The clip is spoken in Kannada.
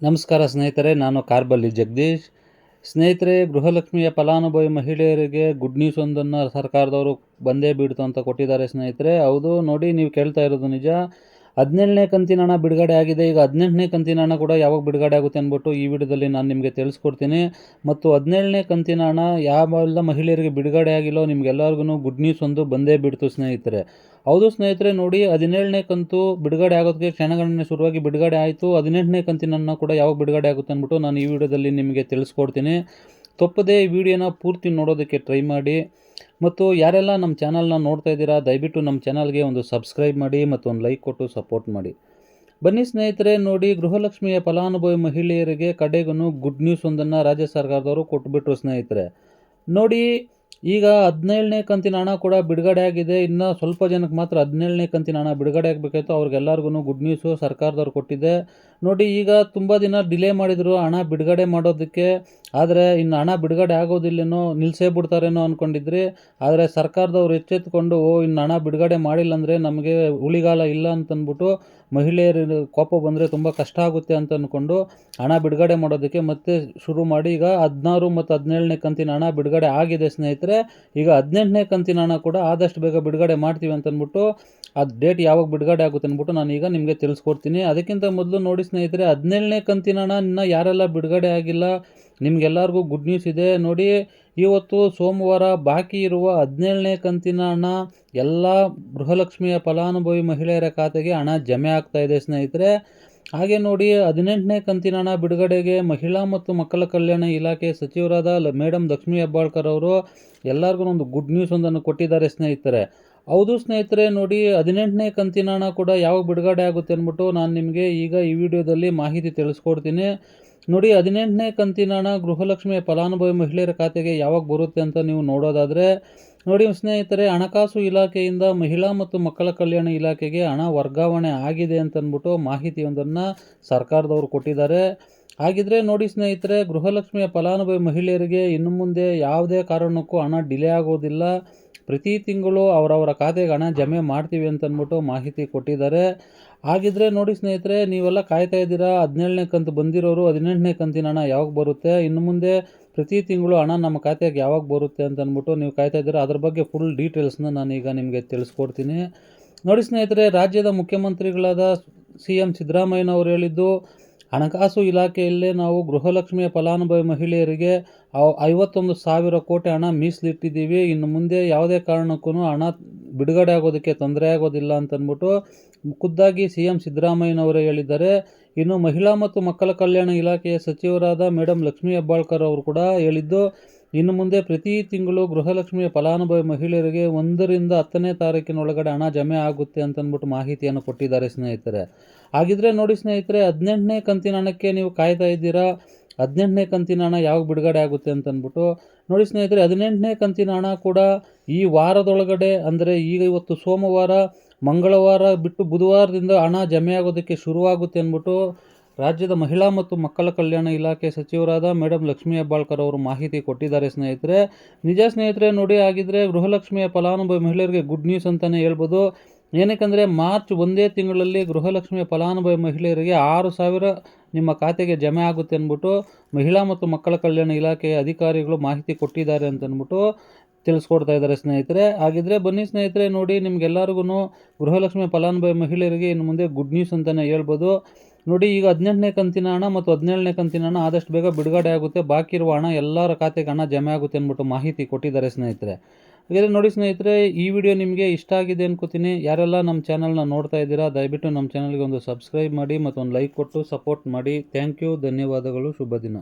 ನಮಸ್ಕಾರ ಸ್ನೇಹಿತರೆ, ನಾನು ಕಾರ್ಬಲ್ಲಿ ಜಗದೀಶ್. ಸ್ನೇಹಿತರೆ, ಗೃಹಲಕ್ಷ್ಮಿಯ ಫಲಾನುಭವಿ ಮಹಿಳೆಯರಿಗೆ ಗುಡ್ ನ್ಯೂಸ್ ಒಂದನ್ನು ಸರ್ಕಾರದವರು ಬಂದೇ ಬೀಡ್ತು ಅಂತ ಕೊಟ್ಟಿದ್ದಾರೆ ಸ್ನೇಹಿತರೆ. ಹೌದು, ನೋಡಿ, ನೀವು ಕೇಳ್ತಾ ಇರೋದು ನಿಜ. ಹದಿನೇಳನೇ ಕಂತಿನ ಹಣ ಬಿಡುಗಡೆ ಆಗಿದೆ. ಈಗ ಹದಿನೆಂಟನೇ ಕಂತಿನ ಹಣ ಕೂಡ ಯಾವಾಗ ಬಿಡುಗಡೆ ಆಗುತ್ತೆ ಅಂದ್ಬಿಟ್ಟು ಈ ವಿಡಿಯೋದಲ್ಲಿ ನಾನು ನಿಮಗೆ ತಿಳಿಸ್ಕೊಡ್ತೀನಿ. ಮತ್ತು ಹದಿನೇಳನೇ ಕಂತಿನ ಹಣ ಯಾವೆಲ್ಲ ಮಹಿಳೆಯರಿಗೆ ಬಿಡುಗಡೆ ಆಗಿಲ್ಲೋ ನಿಮ್ಗೆಲ್ಲರಿಗೂ ಗುಡ್ ನ್ಯೂಸ್ ಒಂದು ಬಂದೇ ಬಿಡ್ತು ಸ್ನೇಹಿತರೆ. ಹೌದು ಸ್ನೇಹಿತರೆ, ನೋಡಿ ಹದಿನೇಳನೇ ಕಂತು ಬಿಡುಗಡೆ ಆಗೋದಕ್ಕೆ ಕ್ಷಣಗಣನೆ ಶುರುವಾಗಿ ಬಿಡುಗಡೆ ಆಯಿತು. ಹದಿನೆಂಟನೇ ಕಂತಿನ ಕೂಡ ಯಾವಾಗ ಬಿಡುಗಡೆ ಆಗುತ್ತೆ ಅಂದ್ಬಿಟ್ಟು ನಾನು ಈ ವಿಡಿಯೋದಲ್ಲಿ ನಿಮಗೆ ತಿಳಿಸ್ಕೊಡ್ತೀನಿ. ತಪ್ಪದೇ ವಿಡಿಯೋನ ಪೂರ್ತಿ ನೋಡೋದಕ್ಕೆ ಟ್ರೈ ಮಾಡಿ. ಮತ್ತು ಯಾರೆಲ್ಲ ನಮ್ಮ ಚಾನಲ್ನ ನೋಡ್ತಾ ಇದ್ದೀರಾ, ದಯವಿಟ್ಟು ನಮ್ಮ ಚಾನಲ್ಗೆ ಒಂದು ಸಬ್ಸ್ಕ್ರೈಬ್ ಮಾಡಿ ಮತ್ತು ಒಂದು ಲೈಕ್ ಕೊಟ್ಟು ಸಪೋರ್ಟ್ ಮಾಡಿ. ಬನ್ನಿ ಸ್ನೇಹಿತರೆ, ನೋಡಿ ಗೃಹಲಕ್ಷ್ಮಿಯ ಫಲಾನುಭವಿ ಮಹಿಳೆಯರಿಗೆ ಕಡೆಗೂ ಗುಡ್ ನ್ಯೂಸ್ ಒಂದನ್ನು ರಾಜ್ಯ ಸರ್ಕಾರದವರು ಕೊಟ್ಬಿಟ್ರು ಸ್ನೇಹಿತರೆ. ನೋಡಿ ಈಗ ಹದಿನೇಳನೇ ಕಂತಿನ ಹಣ ಕೂಡ ಬಿಡುಗಡೆ ಆಗಿದೆ. ಇನ್ನು ಸ್ವಲ್ಪ ಜನಕ್ಕೆ ಮಾತ್ರ ಹದಿನೇಳನೇ ಕಂತಿನ ಹಣ ಬಿಡುಗಡೆ ಆಗಬೇಕಾಯ್ತು ಅವ್ರಿಗೆಲ್ಲರಿಗೂ ಗುಡ್ ನ್ಯೂಸು ಸರ್ಕಾರದವ್ರು ಕೊಟ್ಟಿದೆ ನೋಡಿ, ಈಗ ತುಂಬ ದಿನ ಡಿಲೇ ಮಾಡಿದರು ಹಣ ಬಿಡುಗಡೆ ಮಾಡೋದಕ್ಕೆ. ಆದರೆ ಇನ್ನು ಹಣ ಬಿಡುಗಡೆ ಆಗೋದಿಲ್ಲೇನೋ ನಿಲ್ಲಿಸೇ ಬಿಡ್ತಾರೇನೋ ಅಂದ್ಕೊಂಡಿದ್ರಿ ಆದರೆ ಸರ್ಕಾರದವ್ರು ಎಚ್ಚೆತ್ಕೊಂಡು, ಓ, ಇನ್ನು ಹಣ ಬಿಡುಗಡೆ ಮಾಡಿಲ್ಲ ಅಂದರೆ ನಮಗೆ ಉಳಿಗಾಲ ಇಲ್ಲ ಅಂತಂದ್ಬಿಟ್ಟು ಮಹಿಳೆಯರ ಕೋಪ ಬಂದರೆ ತುಂಬ ಕಷ್ಟ ಆಗುತ್ತೆ ಅಂತ ಅಂದ್ಕೊಂಡು ಹಣ ಬಿಡುಗಡೆ ಮಾಡೋದಕ್ಕೆ ಮತ್ತೆ ಶುರು ಮಾಡಿ ಈಗ ಹದಿನಾರು ಮತ್ತು ಹದಿನೇಳನೇ ಕಂತಿನ ಹಣ ಬಿಡುಗಡೆ ಆಗಿದೆ ಸ್ನೇಹಿತರೆ. ಈಗ ಹದಿನೆಂಟನೇ ಕಂತಿನ ಹಣ ಕೂಡ ಆದಷ್ಟು ಬೇಗ ಬಿಡುಗಡೆ ಮಾಡ್ತೀವಿ ಅಂತಂದ್ಬಿಟ್ಟು ಅದು ಡೇಟ್ ಯಾವಾಗ ಬಿಡುಗಡೆ ಆಗುತ್ತೆ ಅಂದ್ಬಿಟ್ಟು ನಾನು ಈಗ ನಿಮಗೆ ತಿಳಿಸ್ಕೊಡ್ತೀನಿ. ಅದಕ್ಕಿಂತ ಮೊದಲು ನೋಡಿ ಸ್ನೇಹಿತರೆ, ಹದಿನೇಳನೇ ಕಂತಿನ ಹಣ ಇನ್ನು ಯಾರೆಲ್ಲ ಬಿಡುಗಡೆ ಆಗಿಲ್ಲ ನಿಮಗೆಲ್ಲರಿಗೂ ಗುಡ್ ನ್ಯೂಸ್ ಇದೆ. ನೋಡಿ, ಇವತ್ತು ಸೋಮವಾರ ಬಾಕಿ ಇರುವ ಹದಿನೇಳನೇ ಕಂತಿನ ಹಣ ಎಲ್ಲ ಗೃಹಲಕ್ಷ್ಮಿಯ ಫಲಾನುಭವಿ ಮಹಿಳೆಯರ ಖಾತೆಗೆ ಹಣ ಜಮೆ ಆಗ್ತಾ ಇದೆ ಸ್ನೇಹಿತರೆ. ಹಾಗೆ ನೋಡಿ, ಹದಿನೆಂಟನೇ ಕಂತಿನ ಹಣ ಬಿಡುಗಡೆಗೆ ಮಹಿಳಾ ಮತ್ತು ಮಕ್ಕಳ ಕಲ್ಯಾಣ ಇಲಾಖೆ ಸಚಿವರಾದ ಮೇಡಮ್ ಲಕ್ಷ್ಮೀ ಹೆಬ್ಬಾಳ್ಕರ್ ಅವರು ಎಲ್ಲರಿಗೂ ಒಂದು ಗುಡ್ ನ್ಯೂಸ್ ಒಂದನ್ನು ಕೊಟ್ಟಿದ್ದಾರೆ ಸ್ನೇಹಿತರೆ. ಹೌದು ಸ್ನೇಹಿತರೆ, ನೋಡಿ ಹದಿನೆಂಟನೇ ಕಂತಿನ ಹಣ ಕೂಡ ಯಾವಾಗ ಬಿಡುಗಡೆ ಆಗುತ್ತೆ ಅಂದ್ಬಿಟ್ಟು ನಾನು ನಿಮಗೆ ಈಗ ಈ ವಿಡಿಯೋದಲ್ಲಿ ಮಾಹಿತಿ ತಿಳಿಸ್ಕೊಡ್ತೀನಿ. ನೋಡಿ ಹದಿನೆಂಟನೇ ಕಂತಿನ ಹಣ ಗೃಹಲಕ್ಷ್ಮಿಯ ಫಲಾನುಭವಿ ಮಹಿಳೆಯರ ಖಾತೆಗೆ ಯಾವಾಗ ಬರುತ್ತೆ ಅಂತ ನೀವು ನೋಡೋದಾದರೆ, ನೋಡಿ ಸ್ನೇಹಿತರೆ, ಹಣಕಾಸು ಇಲಾಖೆಯಿಂದ ಮಹಿಳಾ ಮತ್ತು ಮಕ್ಕಳ ಕಲ್ಯಾಣ ಇಲಾಖೆಗೆ ಹಣ ವರ್ಗಾವಣೆ ಆಗಿದೆ ಅಂತಂದ್ಬಿಟ್ಟು ಮಾಹಿತಿಯೊಂದನ್ನು ಸರ್ಕಾರದವರು ಕೊಟ್ಟಿದ್ದಾರೆ. ಹಾಗಿದ್ರೆ ನೋಡಿ ಸ್ನೇಹಿತರೆ, ಗೃಹಲಕ್ಷ್ಮಿಯ ಫಲಾನುಭವಿ ಮಹಿಳೆಯರಿಗೆ ಇನ್ನು ಮುಂದೆ ಯಾವುದೇ ಕಾರಣಕ್ಕೂ ಹಣ ಡಿಲೇ ಆಗೋದಿಲ್ಲ. ಪ್ರತಿ ತಿಂಗಳು ಅವರವರ ಖಾತೆಗೆ ಹಣ ಜಮೆ ಮಾಡ್ತೀವಿ ಅಂತಂದ್ಬಿಟ್ಟು ಮಾಹಿತಿ ಕೊಟ್ಟಿದ್ದಾರೆ. ಹಾಗಿದ್ರೆ ನೋಡಿ ಸ್ನೇಹಿತರೆ, ನೀವೆಲ್ಲ ಕಾಯ್ತಾ ಇದ್ದೀರಾ? ಹದಿನೇಳನೇ ಕಂತು ಬಂದಿರೋರು ಹದಿನೆಂಟನೇ ಕಂತಿನ ಹಣ ಯಾವಾಗ ಬರುತ್ತೆ? ಇನ್ನು ಮುಂದೆ ಪ್ರತಿ ತಿಂಗಳು ಹಣ ನಮ್ಮ ಖಾತೆಗೆ ಯಾವಾಗ ಬರುತ್ತೆ ಅಂತ ಅಂದ್ಬಿಟ್ಟು ನೀವು ಕಾಯ್ತಾ ಇದ್ದೀರಾ? ಅದ್ರ ಬಗ್ಗೆ ಫುಲ್ ಡೀಟೇಲ್ಸ್ನ ನಾನೀಗ ನಿಮಗೆ ತಿಳಿಸ್ಕೊಡ್ತೀನಿ. ನೋಡಿ ಸ್ನೇಹಿತರೆ, ರಾಜ್ಯದ ಮುಖ್ಯಮಂತ್ರಿಗಳಾದ ಸಿ ಎಂ ಸಿದ್ದರಾಮಯ್ಯನವರು ಹೇಳಿದ್ದು ಹಣಕಾಸು ಇಲಾಖೆಯಲ್ಲೇ ನಾವು ಗೃಹಲಕ್ಷ್ಮಿಯ ಫಲಾನುಭವಿ ಮಹಿಳೆಯರಿಗೆ ಐವತ್ತೊಂದು ಸಾವಿರ ಕೋಟಿ ಹಣ ಮೀಸಲಿಟ್ಟಿದ್ದೀವಿ. ಇನ್ನು ಮುಂದೆ ಯಾವುದೇ ಕಾರಣಕ್ಕೂ ಹಣ ಬಿಡುಗಡೆ ಆಗೋದಕ್ಕೆ ತೊಂದರೆ ಆಗೋದಿಲ್ಲ ಅಂತಂದ್ಬಿಟ್ಟು ಖುದ್ದಾಗಿ ಸಿ ಎಂ ಸಿದ್ದರಾಮಯ್ಯನವರೇ ಹೇಳಿದ್ದಾರೆ. ಇನ್ನು ಮಹಿಳಾ ಮತ್ತು ಮಕ್ಕಳ ಕಲ್ಯಾಣ ಇಲಾಖೆಯ ಸಚಿವರಾದ ಮೇಡಮ್ ಲಕ್ಷ್ಮೀ ಹೆಬ್ಬಾಳ್ಕರ್ ಅವರು ಕೂಡ ಹೇಳಿದ್ದು ಇನ್ನು ಮುಂದೆ ಪ್ರತಿ ತಿಂಗಳು ಗೃಹಲಕ್ಷ್ಮಿಯ ಫಲಾನುಭವಿ ಮಹಿಳೆಯರಿಗೆ ಒಂದರಿಂದ ಹತ್ತನೇ ತಾರೀಕಿನೊಳಗಡೆ ಹಣ ಜಮೆ ಆಗುತ್ತೆ ಅಂತಂದ್ಬಿಟ್ಟು ಮಾಹಿತಿಯನ್ನು ಕೊಟ್ಟಿದ್ದಾರೆ ಸ್ನೇಹಿತರೆ. ಹಾಗಿದ್ರೆ ನೋಡಿ ಸ್ನೇಹಿತರೆ, ಹದಿನೆಂಟನೇ ಕಂತಿನ ಹಣಕ್ಕೆ ನೀವು ಕಾಯ್ತಾ ಇದ್ದೀರಾ? ಹದಿನೆಂಟನೇ ಕಂತಿನ ಹಣ ಯಾವಾಗ ಬಿಡುಗಡೆ ಆಗುತ್ತೆ ಅಂತಂದ್ಬಿಟ್ಟು ನೋಡಿ ಸ್ನೇಹಿತರೆ, ಹದಿನೆಂಟನೇ ಕಂತಿನ ಹಣ ಕೂಡ ಈ ವಾರದೊಳಗಡೆ, ಅಂದರೆ ಈಗ ಇವತ್ತು ಸೋಮವಾರ, ಮಂಗಳವಾರ ಬಿಟ್ಟು ಬುಧವಾರದಿಂದ ಹಣ ಜಮೆ ಆಗೋದಕ್ಕೆ ಶುರುವಾಗುತ್ತೆ ಅಂದ್ಬಿಟ್ಟು ರಾಜ್ಯದ ಮಹಿಳಾ ಮತ್ತು ಮಕ್ಕಳ ಕಲ್ಯಾಣ ಇಲಾಖೆ ಸಚಿವರಾದ ಮೇಡಮ್ ಲಕ್ಷ್ಮೀ ಹೆಬ್ಬಾಳ್ಕರ್ ಅವರು ಮಾಹಿತಿ ಕೊಟ್ಟಿದ್ದಾರೆ ಸ್ನೇಹಿತರೆ. ನಿಜ ಸ್ನೇಹಿತರೆ, ನೋಡಿ ಆಗಿದ್ರೆ ಗೃಹಲಕ್ಷ್ಮಿಯ ಫಲಾನುಭವಿ ಮಹಿಳೆಯರಿಗೆ ಗುಡ್ ನ್ಯೂಸ್ ಅಂತಲೇ ಹೇಳ್ಬೋದು. ಏನಕ್ಕೆಂದರೆ ಮಾರ್ಚ್ ಒಂದೇ ತಿಂಗಳಲ್ಲಿ ಗೃಹಲಕ್ಷ್ಮಿಯ ಫಲಾನುಭವಿ ಮಹಿಳೆಯರಿಗೆ ಆರು ಸಾವಿರ ನಿಮ್ಮ ಖಾತೆಗೆ ಜಮೆ ಆಗುತ್ತೆ ಅಂದ್ಬಿಟ್ಟು ಮಹಿಳಾ ಮತ್ತು ಮಕ್ಕಳ ಕಲ್ಯಾಣ ಇಲಾಖೆಯ ಅಧಿಕಾರಿಗಳು ಮಾಹಿತಿ ಕೊಟ್ಟಿದ್ದಾರೆ ಅಂತಂದ್ಬಿಟ್ಟು ತಿಳಿಸ್ಕೊಡ್ತಾ ಇದ್ದಾರೆ ಸ್ನೇಹಿತರೆ. ಹಾಗಿದ್ರೆ ಬನ್ನಿ ಸ್ನೇಹಿತರೆ, ನೋಡಿ ನಿಮ್ಗೆಲ್ಲರಿಗೂ ಗೃಹಲಕ್ಷ್ಮಿ ಫಲಾನುಭವಿ ಮಹಿಳೆಯರಿಗೆ ಇನ್ನು ಮುಂದೆ ಗುಡ್ ನ್ಯೂಸ್ ಅಂತಲೇ ಹೇಳ್ಬೋದು. ನೋಡಿ, ಈಗ ಹದಿನೆಂಟನೇ ಕಂತಿನ ಹಣ ಮತ್ತು ಹದಿನೇಳನೇ ಕಂತಿನ ಹಣ ಆದಷ್ಟು ಬೇಗ ಬಿಡುಗಡೆ ಆಗುತ್ತೆ. ಬಾಕಿ ಇರುವ ಹಣ ಎಲ್ಲರ ಖಾತೆಗೆ ಹಣ ಜಮೆ ಆಗುತ್ತೆ ಅಂದ್ಬಿಟ್ಟು ಮಾಹಿತಿ ಕೊಟ್ಟಿದ್ದಾರೆ ಸ್ನೇಹಿತರೆ. ಹಾಗಾದರೆ ನೋಡಿ ಸ್ನೇಹಿತರೆ, ಈ ವಿಡಿಯೋ ನಿಮಗೆ ಇಷ್ಟ ಆಗಿದೆ ಅನ್ಕೋತೀನಿ. ಯಾರೆಲ್ಲ ನಮ್ಮ ಚಾನಲ್ನ ನೋಡ್ತಾ ಇದ್ದೀರಾ, ದಯವಿಟ್ಟು ನಮ್ಮ ಚಾನಲ್ಗೆ ಒಂದು ಸಬ್ಸ್ಕ್ರೈಬ್ ಮಾಡಿ ಮತ್ತು ಒಂದು ಲೈಕ್ ಕೊಟ್ಟು ಸಪೋರ್ಟ್ ಮಾಡಿ. ಥ್ಯಾಂಕ್ ಯು ಧನ್ಯವಾದಗಳು, ಶುಭ ದಿನ.